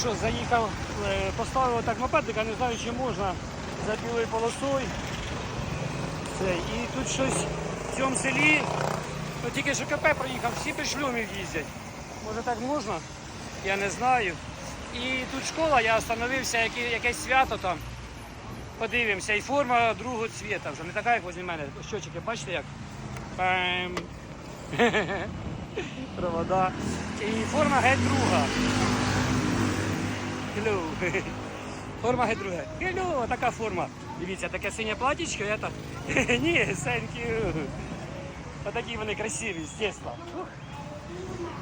Що, заїхав, е, поставив так мопедика, не знаю, чи можна за білою полосою. Це, і тут щось в цьому селі, ну, тільки що КП проїхав, всі без шлюмів їздять. Може так можна? Я не знаю. І тут школа, я остановився, яке, якесь свято там. Подивимося. І форма другого цвіта не така, як возле мене. Щочики, бачите як? Провода. І форма геть друга. Hello. Форма друга. Hello, така форма. Дивіться, таке синє платічко, я так. Ні, thank. Отакі вони красиві, з дійства.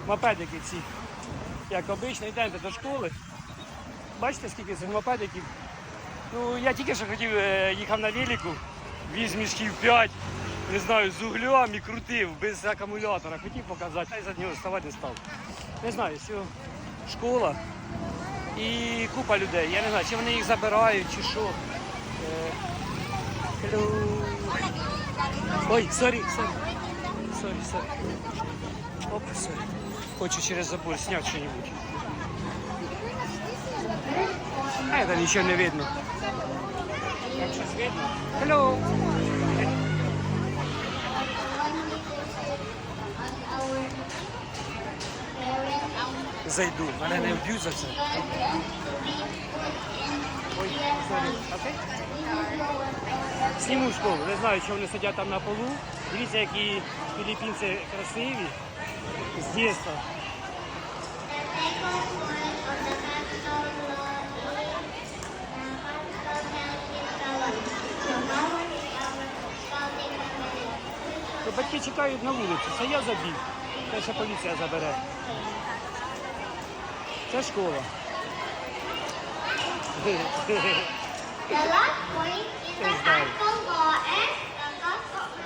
Мопедики ці. Як обично, йдете до школи. Бачите, скільки цих мопедиків? Ну, я тільки що хотів, е, їхав на велику, віз мішків 5, не знаю, з углем і крутив, без акумулятора. Хотів показати, а й за нього вставати не став. Не знаю, все, школа і купа людей. Я не знаю, чи вони їх забирають, чи що. Е, hello. Ой, сорі, сорі. Сорі, сорі. Оп, сорі. Хочу через забор зняти щось. А это ничего не видно. Видно? Hello. Зайду, мене не вб'ють за це. Зніму школу. Не знаю, чи вони сидять там на полу. Дивіться, які філіппінці красиві. З дійства. Батьки чекають на вулиці. Це я забіг. Це ще поліція забере. The castle.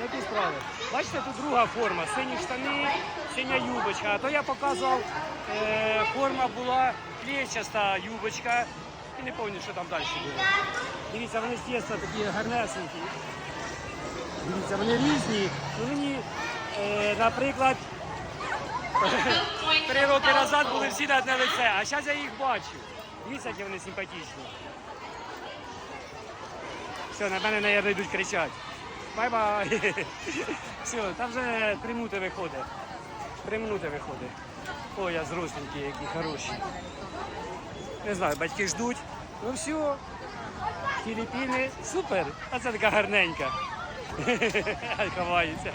Які справи? Бачите, тут друга форма. Сині штани, синя юбочка. А то я показував, е, форма була клетчаста юбочка. І не пам'ятаю, що там далі було. Дивіться, вони з такі гарнесенькі. Дивіться, вони різні. Ну, мені, е, наприклад, три роки назад були всі на одне лице, а зараз я їх бачу. Дивіться, вони симпатичні. Все, на мене, наверное, йдуть кричати. Бай-бай. Все, там вже три минути виходить. Три минути виходить. Ой, я зросленькі, які хороші. Не знаю, батьки ждуть. Ну все. Філіппіни, супер. А це така гарненька. Ховається.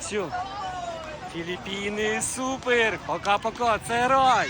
Все. Філіппіни, супер. Пока-пока, це рай.